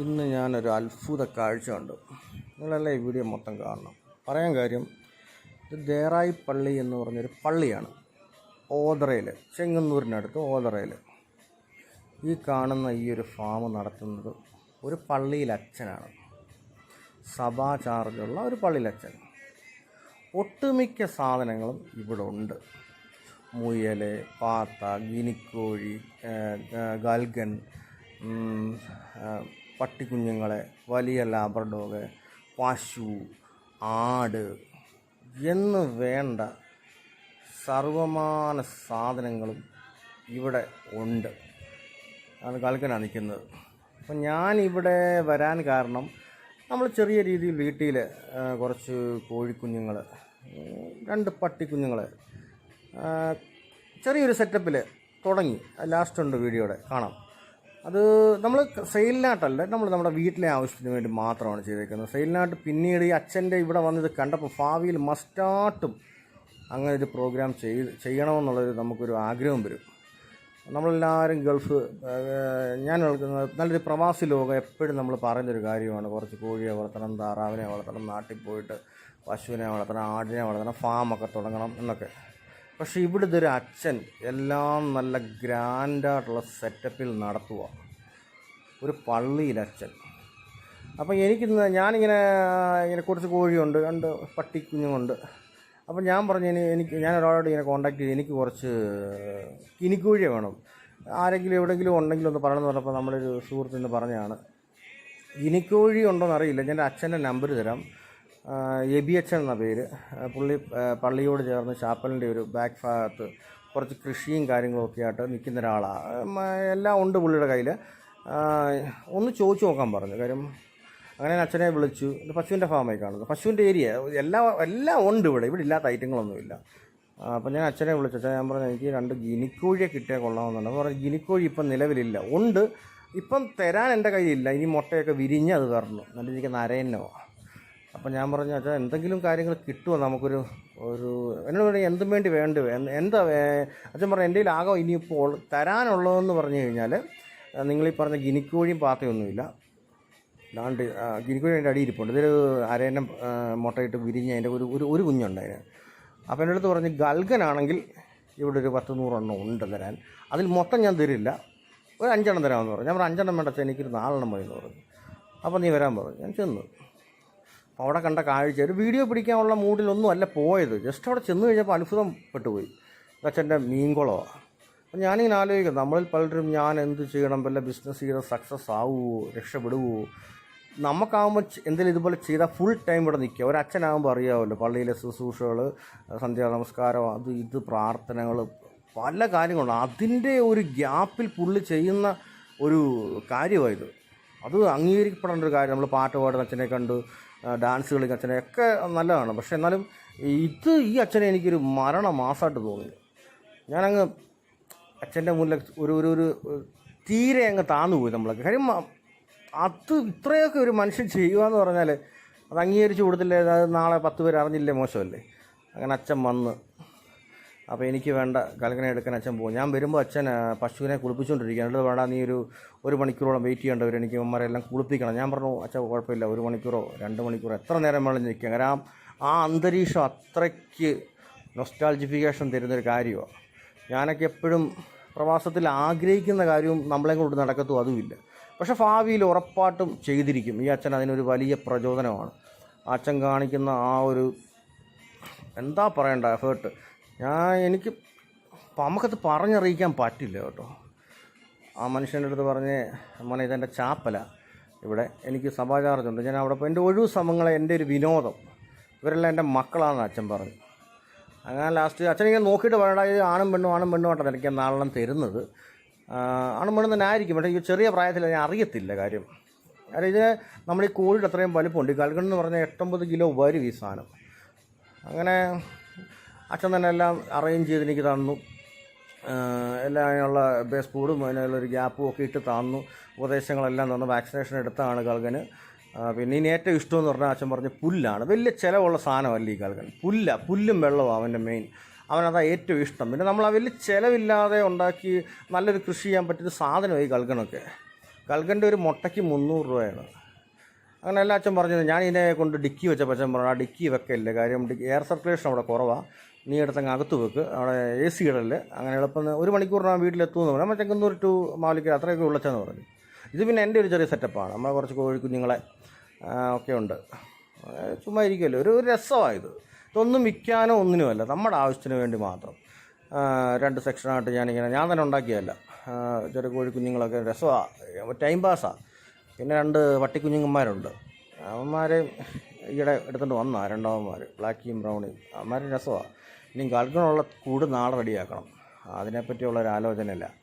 ഇന്ന് ഞാനൊരു അത്ഭുത കാഴ്ച കണ്ടു. നിങ്ങളെല്ലാം ഈ വീഡിയോ മൊത്തം കാണണം. പറയാൻ കാര്യം ഇത് ദേറായി പള്ളി എന്ന് പറഞ്ഞൊരു പള്ളിയാണ്. ഓതറയിൽ ചെങ്ങന്നൂരിനടുത്ത് ഓതറയിൽ ഈ കാണുന്ന ഈ ഒരു ഫാം നടത്തുന്നത് ഒരു പള്ളിയിൽ അച്ഛനാണ് സഭാ ചാർജുള്ള ഒരു പള്ളിയിലച്ഛൻ. ഒട്ടുമിക്ക സാധനങ്ങളും ഇവിടെ ഉണ്ട്. മുയൽ പാത്ത ഗിനിക്കോഴി ഗൽഗൻ പട്ടിക്കുഞ്ഞുങ്ങളെ വലിയ ലാബ്രഡോഗ് പശു ആട് എന്ന് വേണ്ട സർവമാന സാധനങ്ങളും ഇവിടെ ഉണ്ട്. അത് കളിക്കാൻ നിൽക്കുന്നത്. അപ്പം ഇവിടെ വരാൻ കാരണം നമ്മൾ ചെറിയ രീതിയിൽ വീട്ടിൽ കുറച്ച് കോഴിക്കുഞ്ഞുങ്ങൾ രണ്ട് പട്ടിക്കുഞ്ഞുങ്ങൾ ചെറിയൊരു സെറ്റപ്പിൽ തുടങ്ങി. ലാസ്റ്റ് ഉണ്ട് വീഡിയോയുടെ. കാണാം. അത് നമ്മൾ സെയിലിനായിട്ടല്ല നമ്മൾ നമ്മുടെ വീട്ടിലെ ആവശ്യത്തിന് വേണ്ടി മാത്രമാണ് ചെയ്തേക്കുന്നത്. സെയിലിനായിട്ട് പിന്നീട് ഈ അച്ഛന്റെ ഇവിടെ വന്നത് കണ്ടപ്പോൾ ഭാവിയിൽ മസ്റ്റായിട്ടും അങ്ങനെ ഒരു പ്രോഗ്രാം ചെയ്ത് ചെയ്യണമെന്നുള്ളൊരു നമുക്കൊരു ആഗ്രഹം വരും. നമ്മളെല്ലാവരും ഗൾഫ് ഞാൻ നല്ലൊരു പ്രവാസി ലോകം എപ്പോഴും നമ്മൾ പറയുന്നൊരു കാര്യമാണ്. കുറച്ച് കോഴിയെ വളർത്തണം താറാവിനെ വളർത്തണം നാട്ടിൽ പോയിട്ട് പശുവിനെ വളർത്തണം ആടിനെ വളർത്തണം ഫാമൊക്കെ തുടങ്ങണം എന്നൊക്കെ. പക്ഷേ ഇവിടുത്തെ ഒരു അച്ഛൻ എല്ലാം നല്ല ഗ്രാൻഡായിട്ടുള്ള സെറ്റപ്പിൽ നടത്തുക ഒരു പള്ളിയിൽ അച്ഛൻ. അപ്പം എനിക്കിന്ന് ഞാനിങ്ങനെ ഇങ്ങനെ കുറച്ച് കോഴിയുണ്ട് രണ്ട് പട്ടിക്കുഞ്ഞുമുണ്ട് അപ്പം ഞാൻ പറഞ്ഞു എനിക്ക് ഞാൻ ഒരാളോട് ഇങ്ങനെ കോണ്ടാക്ട് ചെയ്ത് എനിക്ക് കുറച്ച് കിനിക്കോഴിയെ വേണം. ആരെങ്കിലും എവിടെയെങ്കിലും ഉണ്ടെങ്കിലും ഒന്ന് പറയണമെന്ന് പറഞ്ഞപ്പോൾ നമ്മളൊരു സുഹൃത്തിന് പറഞ്ഞതാണ് കിനിക്കോഴി ഉണ്ടോയെന്ന് അറിയില്ല ഞാൻ അച്ഛന്റെ നമ്പർ തരാം. എബി അച്ഛൻ എന്ന പേര്. പുള്ളി പള്ളിയോട് ചേർന്ന് ചാപ്പലിന്റെ ഒരു ബാക്ക് ഭാഗത്ത് കുറച്ച് കൃഷിയും കാര്യങ്ങളൊക്കെ ആയിട്ട് നിൽക്കുന്ന ഒരാളാണ് എല്ലാം ഉണ്ട് പുള്ളിയുടെ കയ്യിൽ ഒന്ന് ചോദിച്ചു നോക്കാൻ പറഞ്ഞു. കാര്യം അങ്ങനെ അച്ഛനെ വിളിച്ചു. പശുവിന്റെ ഫാമായി കാണുന്നത്. പശുവിന്റെ ഏരിയ. എല്ലാം എല്ലാം ഉണ്ട് ഇവിടെ. ഇവിടെ ഇല്ലാത്ത ഐറ്റങ്ങളൊന്നുമില്ല അപ്പം ഞാൻ അച്ഛനെ വിളിച്ചു. അച്ഛൻ ഞാൻ പറഞ്ഞു എനിക്ക് രണ്ട് ഗിനിക്കോഴിയെ കിട്ടിയാൽ കൊള്ളാമെന്നുണ്ട് അപ്പോൾ പറഞ്ഞു ഗിനിക്കോഴി ഇപ്പം നിലവിലില്ല. ഉണ്ട്. ഇപ്പം തരാൻ എന്റെ കയ്യിലില്ല. ഇനി മുട്ടയൊക്കെ വിരിഞ്ഞ് അത് തരണം നല്ല എനിക്ക് നരയന്നോ അപ്പം ഞാൻ പറഞ്ഞു അച്ഛാ എന്തെങ്കിലും കാര്യങ്ങൾ കിട്ടുമോ നമുക്കൊരു ഒരു എന്നോട് പറഞ്ഞു എന്തും വേണ്ടി വേണ്ടി എന്താ അച്ഛൻ പറഞ്ഞു എന്റെ ആകെ ഇനിയിപ്പോൾ തരാനുള്ളതെന്ന് പറഞ്ഞു കഴിഞ്ഞാൽ നിങ്ങൾ പറഞ്ഞ ഗിനിക്കോഴിയും പാത്തയൊന്നുമില്ല. ലാണ്ട് ഗിനിക്കോഴി അതിന്റെ അടിയിരിപ്പുണ്ട് ഇതൊരു അരേനം മുട്ടയിട്ട് വിരിഞ്ഞ് അതിന്റെ ഒരു ഒരു ഒരു കുഞ്ഞുണ്ട് അതിന് അപ്പോൾ എന്റെ അടുത്ത് പറഞ്ഞ് ഗൽഗനാണെങ്കിൽ ഇവിടെ ഒരു പത്ത് നൂറെണ്ണം ഉണ്ട് തരാൻ. അതിൽ മൊത്തം ഞാൻ തരില്ല. ഒരു അഞ്ചെണ്ണം തരാമെന്ന് പറഞ്ഞു. ഞാൻ പറഞ്ഞു അഞ്ചെണ്ണം വേണ്ട എനിക്കൊരു നാലെണ്ണം മതി എന്ന് പറഞ്ഞു. അപ്പോൾ നീ വരാൻ പറഞ്ഞു. ഞാൻ ചെന്നു. അപ്പോൾ അവിടെ കണ്ട കാഴ്ച. ഒരു വീഡിയോ പിടിക്കാനുള്ള മൂഡിലൊന്നും അല്ല പോയത്. ജസ്റ്റ് അവിടെ ചെന്ന് കഴിഞ്ഞപ്പോൾ അത്ഭുതം പെട്ടുപോയി. അച്ഛന്റെ മീൻകുളമാണ് അപ്പം ഞാനിങ്ങനെ ആലോചിക്കും. നമ്മളിൽ പലരും ഞാൻ എന്ത് ചെയ്യണം? വല്ല ബിസിനസ് ചെയ്ത് സക്സസ് ആവുമോ രക്ഷപ്പെടുവോ. നമുക്കാവുമ്പോൾ എന്തെങ്കിലും ഇതുപോലെ ചെയ്താൽ ഫുൾ ടൈം ഇവിടെ നിൽക്കുക. ഒരു അച്ഛനാകുമ്പോൾ അറിയാമല്ലോ പള്ളിയിലെ ശുശ്രൂഷകൾ സന്ധ്യാ നമസ്കാരം അത് ഇത് പ്രാർത്ഥനകൾ പല കാര്യങ്ങളുണ്ട്. അതിന്റെ ഒരു ഗ്യാപ്പിൽ പുള്ളി ചെയ്യുന്ന ഒരു കാര്യമായത് അത് അംഗീകരിക്കപ്പെടേണ്ട ഒരു കാര്യം. നമ്മൾ പാട്ട് പാടുന്ന അച്ഛനെ കണ്ട് ഡാൻസ് കളിക്കുന്ന അച്ഛനെ ഒക്കെ നല്ലതാണ്. പക്ഷേ എന്നാലും ഇത് ഈ അച്ഛനെ എനിക്കൊരു മരണ മാസമായിട്ട് തോന്നി ഞാനങ്ങ് അച്ഛന്റെ മുന്നിൽ ഒരു ഒരു ഒരു തീരെ അങ്ങ് താന്നു പോയി നമ്മളൊക്കെ. കാര്യം അത് ഇത്രയൊക്കെ ഒരു മനുഷ്യൻ ചെയ്യുക എന്ന് പറഞ്ഞാൽ അത് അംഗീകരിച്ച് കൊടുത്തില്ലേ? അത് നാളെ പത്ത് പേര് അറിഞ്ഞില്ലേ? മോശമല്ലേ? അങ്ങനെ അച്ഛൻ വന്ന് അപ്പോൾ എനിക്ക് വേണ്ട കലക്കനെ എടുക്കാൻ അച്ഛൻ പോകും. ഞാൻ വരുമ്പോൾ അച്ഛൻ പശുവിനെ കുളിപ്പിച്ചുകൊണ്ടിരിക്കുക എന്നിട്ട് വേണ്ട നീ ഒരു ഒരു മണിക്കൂറോളം വെയിറ്റ് ചെയ്യേണ്ടവർ എനിക്ക് ഇവന്മാരെല്ലാം കുളിപ്പിക്കണം. ഞാൻ പറഞ്ഞു അച്ഛൻ കുഴപ്പമില്ല ഒരു മണിക്കൂറോ രണ്ട് മണിക്കൂറോ എത്ര നേരം വേണം നിൽക്കുക കാരണം ആ അന്തരീക്ഷം അത്രയ്ക്ക് നൊസ്റ്റാൾജിഫിക്കേഷൻ തരുന്നൊരു കാര്യമാണ് ഞാനൊക്കെ എപ്പോഴും പ്രവാസത്തിൽ ആഗ്രഹിക്കുന്ന കാര്യവും നമ്മളെ കൊണ്ട് നടക്കത്തും അതുമില്ല. പക്ഷേ ഭാവിയിൽ ഉറപ്പായിട്ടും ചെയ്തിരിക്കും. ഈ അച്ഛൻ അതിനൊരു വലിയ പ്രചോദനമാണ്. അച്ഛൻ കാണിക്കുന്ന ആ ഒരു എന്താ പറയേണ്ട എഫേർട്ട് ഞാൻ എനിക്ക് നമുക്കത് പറഞ്ഞറിയിക്കാൻ പറ്റില്ല കേട്ടോ. ആ മനുഷ്യന്റെ അടുത്ത് പറഞ്ഞ് മോനെ ഇതെന്റെ ചാപ്പല. ഇവിടെ എനിക്ക് സഭാ ഞാൻ അവിടെ പോയി എന്റെ ഒഴിവ് സമയങ്ങളെ എന്റെ ഒരു വിനോദം. ഇവരെല്ലാം എന്റെ മക്കളാണെന്ന് അച്ഛൻ പറഞ്ഞു. അങ്ങനെ ലാസ്റ്റ് അച്ഛൻ ഇങ്ങനെ നോക്കിയിട്ട് പറയണ ഇത് ആണും പെണ്ണും ആണും പെണ്ണും ആട്ടോ എനിക്ക് നാളെണ്ണം തരുന്നത്. ആണും പെണ്ണും തന്നെ ആയിരിക്കും. പക്ഷേ ഈ ചെറിയ പ്രായത്തിൽ ഞാൻ അറിയത്തില്ല കാര്യം. കാരണം ഇതിന് നമ്മൾ ഈ കോഴിയുടെ അത്രയും വലിപ്പമുണ്ട്. ഈ കൽക്കൺ എന്ന് പറഞ്ഞാൽ എട്ടൊമ്പത് കിലോ വരും ഈ സാധനം. അങ്ങനെ അച്ഛൻ തന്നെ എല്ലാം അറേഞ്ച് ചെയ്ത് എനിക്ക് തന്നു. എല്ലാം അതിനുള്ള ബേസ് ഫുഡും അതിനുള്ളൊരു ഗ്യാപ്പും ഒക്കെ ഇട്ട് തന്നു. ഉപദേശങ്ങളെല്ലാം തന്നു. വാക്സിനേഷൻ എടുത്താണ് കൾകന് പിന്നെ ഇനി ഏറ്റവും ഇഷ്ടമെന്ന് പറഞ്ഞാൽ അച്ഛൻ പറഞ്ഞ പുല്ലാണ്. വലിയ ചിലവുള്ള സാധനമല്ല ഈ കൽകൻ പുല്ല പുല്ലും വെള്ളവും അവന്റെ മെയിൻ അവനതാ ഏറ്റവും ഇഷ്ടം. പിന്നെ നമ്മൾ ആ വലിയ ചിലവില്ലാതെ ഉണ്ടാക്കി നല്ലൊരു കൃഷി ചെയ്യാൻ പറ്റുന്ന സാധനമായി കൽക്കണമൊക്കെ കൽക്കന്റെ ഒരു മുട്ടയ്ക്ക് മുന്നൂറ് രൂപയാണ്. അങ്ങനെ എല്ലാ അച്ഛൻ പറഞ്ഞത് ഞാൻ ഇതിനെ കൊണ്ട് ഡിക്കി വെച്ചപ്പോൾ അച്ഛൻ പറഞ്ഞു ആ ഡിക്കി വെക്കല്ലേ? കാര്യം എയർ സർക്കുലേഷൻ അവിടെ കുറവാണ് നീ എടുത്തങ്ങ് അകത്ത് വെക്ക്. അവിടെ എ സി ഇടൽ. അങ്ങനെ എളുപ്പം ഒരു മണിക്കൂറിനാണ് വീട്ടിലെത്തുമെന്ന് പറഞ്ഞു. നമ്മൾ ചെങ്ങന്നൂർ ടു മാലിക്ക അത്രയൊക്കെ ഉള്ളച്ചെന്ന് പറഞ്ഞു. ഇത് പിന്നെ എന്റെ ഒരു ചെറിയ സെറ്റപ്പാണ് നമ്മൾ കുറച്ച് കോഴിക്കുഞ്ഞുങ്ങളെ ഒക്കെ ഉണ്ട്. ചുമ്മാ ഇരിക്കുമല്ലോ ഒരു രസമായത് ഇത്. ഇതൊന്നും വിൽക്കാനോ ഒന്നിനുമല്ല നമ്മുടെ ആവശ്യത്തിന് വേണ്ടി മാത്രം. രണ്ട് സെക്ഷനായിട്ട് ഞാനിങ്ങനെ ഞാൻ തന്നെ ഉണ്ടാക്കിയതല്ല. ചെറിയ കോഴിക്കുഞ്ഞുങ്ങളൊക്കെ രസമാണ് ടൈം പാസ്സാണ് പിന്നെ രണ്ട് പട്ടിക്കുഞ്ഞുങ്ങന്മാരുണ്ട് അവന്മാരെ ഈയിടെ എടുത്തുകൊണ്ട് വന്ന രണ്ടാമന്മാർ ബ്ലാക്കിയും ബ്രൗണിയും. അവന്മാർ രസമാണ് ഇനി ഗൾഗണുള്ള കൂട് നാളെ റെഡിയാക്കണം. അതിനെപ്പറ്റിയുള്ളൊരാലോചനയില്ല.